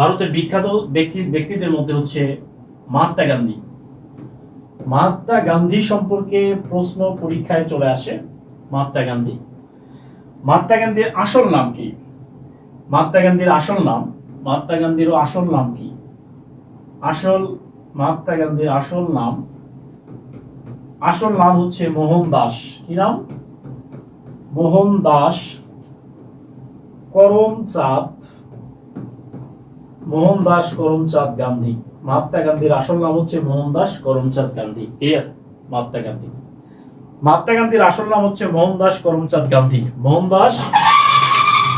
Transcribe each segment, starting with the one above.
ভারতের বিখ্যাত ব্যক্তি, ব্যক্তিদের মধ্যে হচ্ছে মহাত্মা গান্ধী। মহাত্মা গান্ধী সম্পর্কে প্রশ্ন পরীক্ষায় চলে আসে মহাত্মা গান্ধী। মহাত্মা গান্ধীর আসল নাম কি? মহাত্মা গান্ধীর আসল নাম, মহাত্মা গান্ধীর আসল নাম কি? আসল, মহাত্মা গান্ধীর আসল নাম আসল নাম হচ্ছে মোহন দাস। কি নাম? মোহন দাস করমচাঁদ দাস করমচাঁদ গান্ধী। মহাত্মা গান্ধীর আসল নাম হচ্ছে মোহন দাস করমচাঁদ গান্ধী। ক্লিয়ার মহাত্মা গান্ধী। মহাত্মা গান্ধীর আসল নাম হচ্ছে মোহন দাস করমচাঁদ গান্ধী। মোহন দাস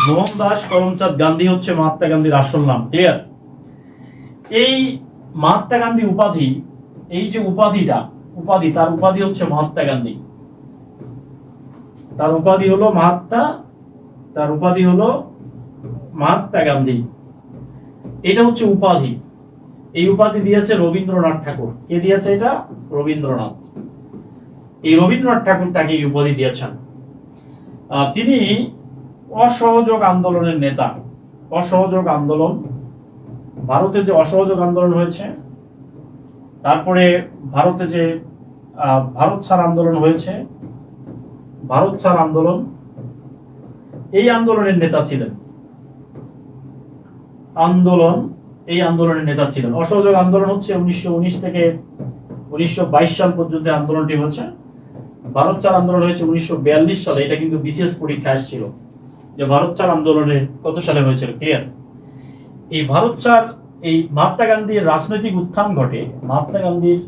মোহন দাস করমচাঁদ গান্ধী হচ্ছে মহাত্মা গান্ধীর আসল নাম। ক্লিয়ার এই মহাত্মা গান্ধী উপাধি, এই যে উপাধিটা, উপাধি, তার উপাধি হচ্ছে মহাত্মা গান্ধী। তার উপাধি হলো মহাত্মা, তার উপাধি হলো মহাত্মা গান্ধী। এটা হচ্ছে উপাধি। এই উপাধি দিয়েছে রবীন্দ্রনাথ ঠাকুর। কে দিয়েছে এটা? রবীন্দ্রনাথ। এই রবীন্দ্রনাথ ঠাকুর তাকে এই উপাধি দিয়েছেন। তিনি অসহযোগ আন্দোলনের নেতা। অসহযোগ আন্দোলন। ভারতে যে অসহযোগ আন্দোলন হয়েছে, তারপরে ভারতে যে ভারত ছাড় আন্দোলন হয়েছে, ভারত ছাড় আন্দোলন, এই আন্দোলনের নেতা ছিলেন। আন্দোলন, এই আন্দোলনের নেতা ছিলেন। অসহযোগ আন্দোলন হচ্ছে উনিশশো উনিশ থেকে উনিশশো বাইশ সাল পর্যন্ত আন্দোলনটি হচ্ছে ভারত ছাড় আন্দোলন হয়েছে উনিশশো বিয়াল্লিশ সালে, এটা কিন্তু বিশেষ পরীক্ষা আসছিল যে ভারত ছাড় আন্দোলনের কত সালে হয়েছিল ক্লিয়ার এই ভারত ছাড়, এই মহাত্মা গান্ধীর রাজনৈতিক উত্থান ঘটে, মহাত্মা গান্ধীর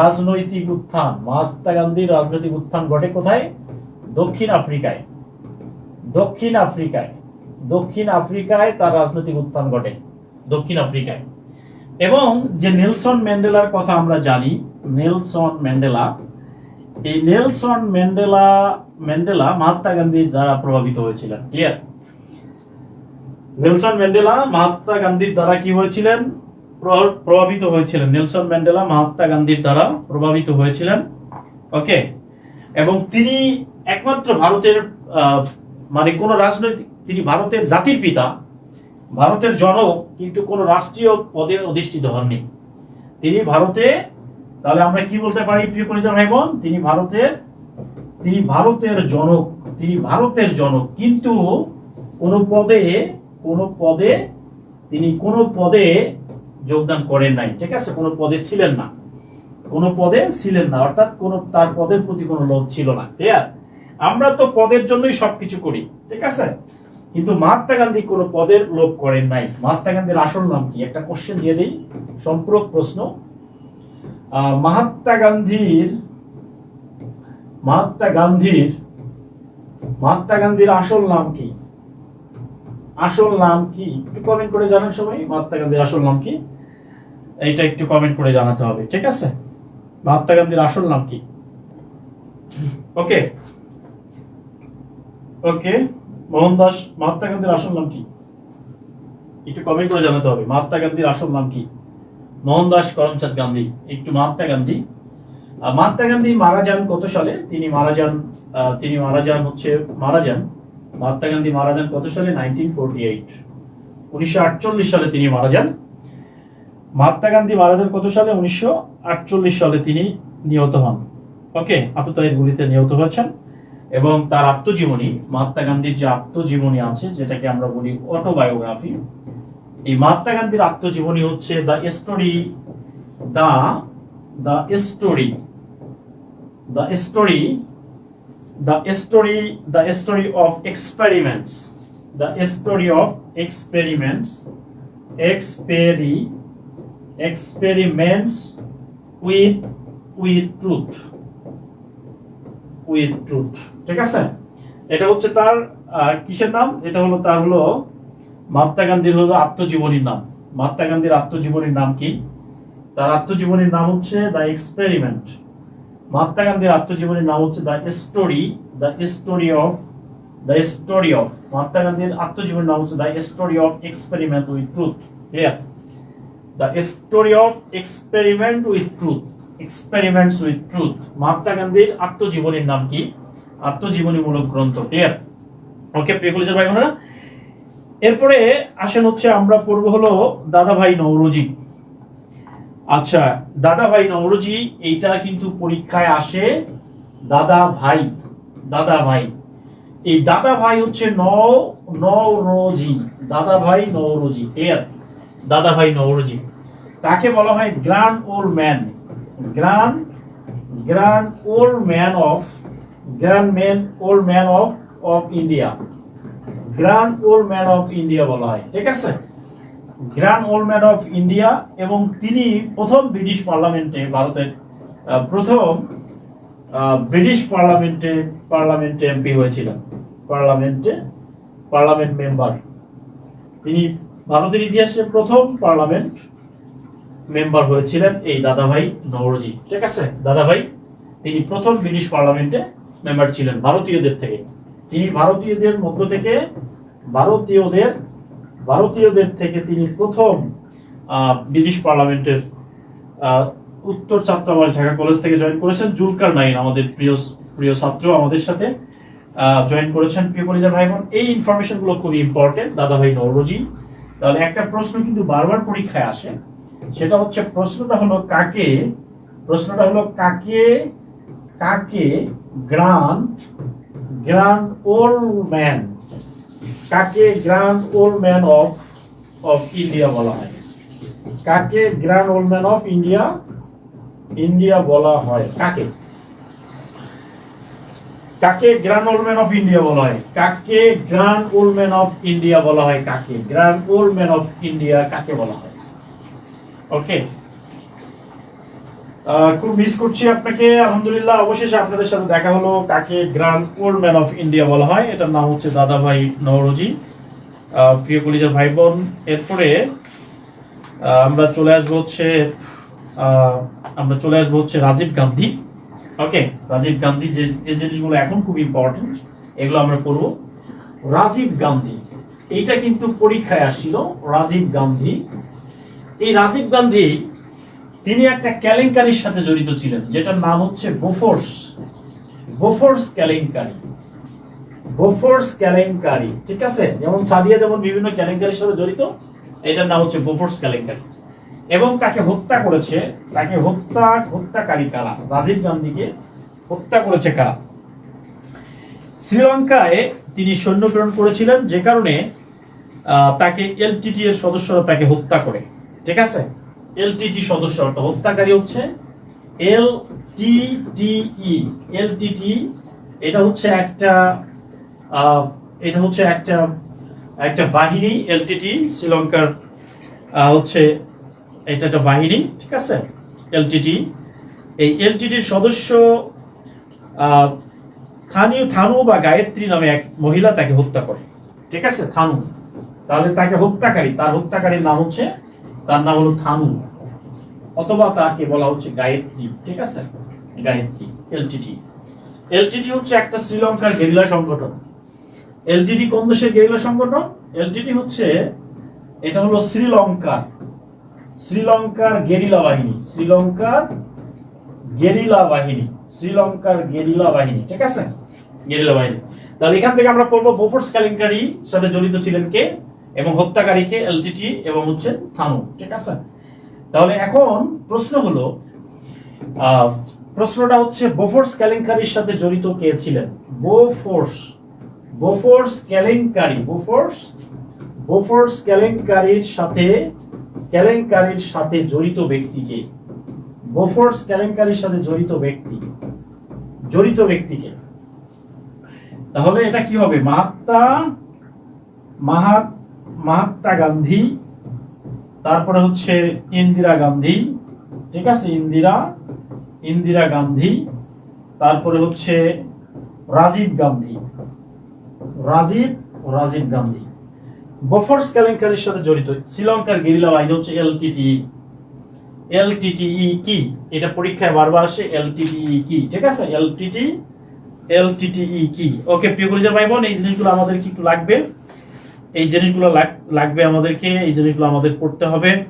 রাজনৈতিক উত্থান, মহাত্মা গান্ধীর রাজনৈতিক উত্থান ঘটে কোথায়? দক্ষিণ আফ্রিকায়। দক্ষিণ আফ্রিকায়। দক্ষিণ আফ্রিকায় তার রাজনৈতিক উত্থান ঘটে, দক্ষিণ আফ্রিকায়। এবং যে নেলসন ম্যান্ডেলার কথা আমরা জানি, নেলসন ম্যান্ডেলা, এই নেলসন ম্যান্ডেলা ম্যান্ডেলা মহাত্মা গান্ধীর দ্বারা প্রভাবিত হয়েছিলেন ক্লিয়ার নেলসন ম্যান্ডেলা মহাত্মা গান্ধীর দ্বারা কি হয়েছিলেন? প্রভাবিত হয়েছিলেন। নেলসন ম্যান্ডেলা মহাত্মা গান্ধীর দ্বারা প্রভাবিত হয়েছিলেন ওকে এবং তিনি একমাত্র ভারতের মানে কোন রাজনৈতিক, তিনি ভারতের জাতির পিতা, ভারতের জনক, কিন্তু কোন রাষ্ট্রীয় পদে অধিষ্ঠিত হননি। তিনি ভারতে, তাহলে আমরা কি বলতে পারি প্রিয় পরিচয় ভাই বোন তিনি ভারতের তিনি ভারতের জনক, তিনি ভারতের জনক, কিন্তু কোন পদে কোন পদে তিনি কোন পদে যোগদান করেন নাই। ঠিক আছে? কোন পদে ছিলেন না। কোন পদে ছিলেন না, অর্থাৎ কোন, তার পদের প্রতি কোনো লোভ ছিল না। ক্লিয়ার আমরা তো পদের জন্যই সবকিছু করি, ঠিক আছে? কিন্তু মহাত্মা গান্ধী কোনো পদের লোভ করেন নাই। মহাত্মা গান্ধীর আসল নাম কি? একটা কোশ্চেন দিয়ে দেই, সম্পূরক প্রশ্ন। মহাত্মা গান্ধীর মহাত্মা গান্ধীর মহাত্মা গান্ধীর আসল নাম কি? আসল নাম কি? একটু কমেন্ট করে জানান সবাই, মহাত্মা গান্ধীর আসল নাম কি? এইটা একটু কমেন্ট করে জানাতে হবে, ঠিক আছে? মহাত্মা গান্ধীর আসল নাম কি? ওকে ওকে মোহনদাস মহাত্মা গান্ধীর আসল নাম কি? একটু কমেন্ট করে জানাতে হবে। মহাত্মা গান্ধীর আসল নাম কি? মোহনদাস করমচাঁদ গান্ধী। একটু মহাত্মা গান্ধী। মহাত্মা গান্ধী মারা যান কত সালে? তিনি মারা যান তিনি মারা যান হচ্ছে, মারা যান। মহাত্মা গান্ধী মারা যান কত সালে? নাইনটিন ফোরটি এইট উনিশশো আটচল্লিশ সালে তিনি মারা যান। মহাত্মা গান্ধী মারা যান কত সালে? উনিশশো আটচল্লিশ সালে তিনি নিহত হন। ওকে আততায়ীর গুলিতে নিহত হয়েছেন। এবং তার আত্মজীবনী, মহাত্মা গান্ধীর যে আত্মজীবনী আছে, যেটাকে আমরা বলি অটোবায়োগ্রাফি এই মহাত্মা গান্ধীর আত্মজীবনী হচ্ছে the story the the story the story the story the story of experiments the story of experiments experi experiments with with truth with truth ঠিক আছে? এটা হচ্ছে তার কিসের নাম? এটা হলো তার হলো মহাত্মা গান্ধীর হলো আত্মজীবনীর নাম। মহাত্মা গান্ধীর আত্মজীবনীর নাম কি? তার আত্মজীবনীর নাম হচ্ছে দ্য এক্সপেরিমেন্ট মহাত্মা গান্ধীর আত্মজীবনীর নাম হচ্ছে the story the story of the story of Mahatma গান্ধীর আত্মজীবনীর নাম হচ্ছে the story of experiment with truth clear the story of experiment with truth experiments with truth Mahatma গান্ধীর আত্মজীবনীর নাম কি? আত্মজীবনীমূলক গ্রন্থ ক্লিয়ার ওকে প্রিয় কলেজের ভাই বোনেরা এরপরে আসেন হচ্ছে আমরা পড়ব হলো দাদাভাই নওরোজি। আচ্ছা দাদাভাই নওরোজি, এইটা কিন্তু পরীক্ষায় আসে দাদা ভাই দাদা ভাই এই দাদা ভাই হচ্ছে নও, নওরোজি দাদা ভাই নওরোজি ক্লিয়ার দাদা ভাই নওরোজি। তাকে বলা হয় grand old man. Grand grand old man of grand man old man of of India grand old man of India বলা হয়, ঠিক আছে? Grand old man of India এবং তিনি প্রথম ব্রিটিশ পার্লামেন্টে ভারতের প্রথম ব্রিটিশ পার্লামেন্টে পার্লামেন্টে এমপি হয়েছিলেন। পার্লামেন্টে পার্লামেন্ট মেম্বার তিনি ভারতের ইতিহাসে প্রথম পার্লামেন্ট মেম্বার হয়েছিলেন এই দাদাভাই নওরোজি। ঠিক আছে? দাদাভাই, তিনি প্রথম ব্রিটিশ পার্লামেন্টে মেম্বার ছিলেন ভারতীয়দের থেকে। তিনি ভারতীয়দের মধ্য থেকে, ভারতীয়দের ভারতীয়দের থেকে তিনি প্রথম ব্রিটিশ পার্লামেন্টের উত্তর ছাত্রাবাস ঢাকা কলেজ থেকে জয়েন করেছেন। জুলকার নাইন, আমাদের প্রিয় প্রিয় ছাত্র আমাদের সাথে জয়েন করেছেন। প্রিয় ভাই বোন এই ইনফরমেশনগুলো খুবই ইম্পর্টেন্ট দাদা ভাই নওরোজি। তাহলে একটা প্রশ্ন কিন্তু বারবার পরীক্ষায় আসে সেটা হচ্ছে প্রশ্নটা হলো কাকে? প্রশ্নটা হলো কাকে? কাকে? Grant grand old man. কাকে grand old man of of India বলা হয়? কাকে grand old man of India India বলা হয়? কাকে? কাকে grand old man of India বলা হয়? কাকে grand old man of India বলা হয়? কাকে? Grand old man of India কাকে বলা হয়? ওকে খুব মিস করছি আপনাকে। আলহামদুলিল্লাহ, অবশেষে আপনাদের সাথে দেখা হলো কাকে grand old man of India বলা হয়। এটার নাম হচ্ছে দাদাভাই নওরোজি। প্রিয় কলিজার ভাই বোন এরপরে আমরা চলে আসব হচ্ছে আমরা চলে আসব হচ্ছে রাজীব গান্ধী। ওকে রাজীব গান্ধী, যে যে জিনিসগুলো এখন খুব ইম্পর্টেন্ট এগুলো আমরা পড়ব। রাজীব গান্ধী, এইটা কিন্তু পরীক্ষায় আসছিল, রাজীব গান্ধী এই রাজীব গান্ধী, তিনি একটা কেলেঙ্কারির সাথে জড়িত ছিলেন, যেটার নাম হচ্ছে বোফোর্স। বোফোর্স কেলেঙ্কারি। বোফোর্স কেলেঙ্কারি, ঠিক আছে? যেমন সাদিয়া যেমন বিভিন্ন কেলেঙ্কারির সাথে জড়িত, এটার নাম হচ্ছে বোফোর্স কেলেঙ্কারি। এবং তাকে হত্যা করেছে, তাকে হত্যা, হত্যাকারী কারা? রাজীব গান্ধীকে হত্যা করেছে কারা? শ্রীলঙ্কায় তিনি সৈন্য প্রেরণ করেছিলেন, যে কারণে তাকে এলটিটি এর সদস্যরা তাকে হত্যা করে। ঠিক আছে? এলটিটি সদস্য অর্থাৎ হত্যাকারী হচ্ছে এল টি টি ই এলটিটি এটা হচ্ছে একটা এটা হচ্ছে একটা একটা বাহিনী এলটিটি শ্রীলঙ্কার হচ্ছে এটা একটা বাহিনী ঠিক আছে? এলটিটি এই এলটিটির সদস্য আহ, স্থানীয় থানু বা গায়ত্রী নামে এক মহিলা তাকে হত্যা করে ঠিক আছে? থানু। তাহলে তাকে হত্যাকারী তার হত্যাকারীর নাম হচ্ছে তার নাম হলো থানু। অথবা তাকে বলা হচ্ছে গায়ত্রী। ঠিক আছে? গায়ত্রী এলটিটি এলটিটি হচ্ছে একটা শ্রীলঙ্কার গেরিলা সংগঠন। এলটিটি কোন দেশের গেরিলা সংগঠন? এলটিটি হচ্ছে, এটা হলো শ্রীলঙ্কার শ্রীলঙ্কার গেরিলা বাহিনী, শ্রীলঙ্কার গেরিলা বাহিনী, শ্রীলঙ্কার গেরিলা বাহিনী, ঠিক আছে? গেরিলা বাহিনী। তাহলে এখান থেকে আমরা পড়ব বোফোর্স কেলেঙ্কারি সাথে জড়িত ছিলেন কে? এবং হত্যাকারীকে এলটিটি এবং হচ্ছে থানু ঠিক আছে? তাহলে এখন প্রশ্ন হলো প্রশ্নটা হচ্ছে বোফোর্স কেলেঙ্কারির সাথে জড়িত কে ছিলেন? বোফোর্স বোফোর্স কেলেঙ্কারি বোফোর্স বোফোর্স কেলেঙ্কারির সাথে কেলেঙ্কারির সাথে জড়িত ব্যক্তিকে বোফোর্স কেলেঙ্কারির সাথে জড়িত ব্যক্তি, জড়িত ব্যক্তিকে তাহলে এটা কি হবে? মাহাত্মা মাহাত মাহাত্মা গান্ধী, তারপরে হচ্ছে ইন্দিরা গান্ধী, ঠিক আছে? ইন্দিরা ইন্দিরা গান্ধী, তারপরে হচ্ছে রাজীব গান্ধী। রাজীব রাজীব গান্ধী। বফর্স কেলেঙ্কারির সাথে জড়িত। শ্রীলঙ্কার গেরিলা বাহিনী হচ্ছে এলটিটি এলটিটিই কি? এটা পরীক্ষায় বারবার আসে এলটিটিই কি? ঠিক আছে? এলটিটি এলটিটিই কি? ওকে প্রিয় ভাই বোন এই জিনিসগুলো আমাদের কি একটু লাগবে। এই জিনিসগুলো লাগ- লাগবে আমাদেরকে এই জিনিসগুলো আমাদের করতে হবে।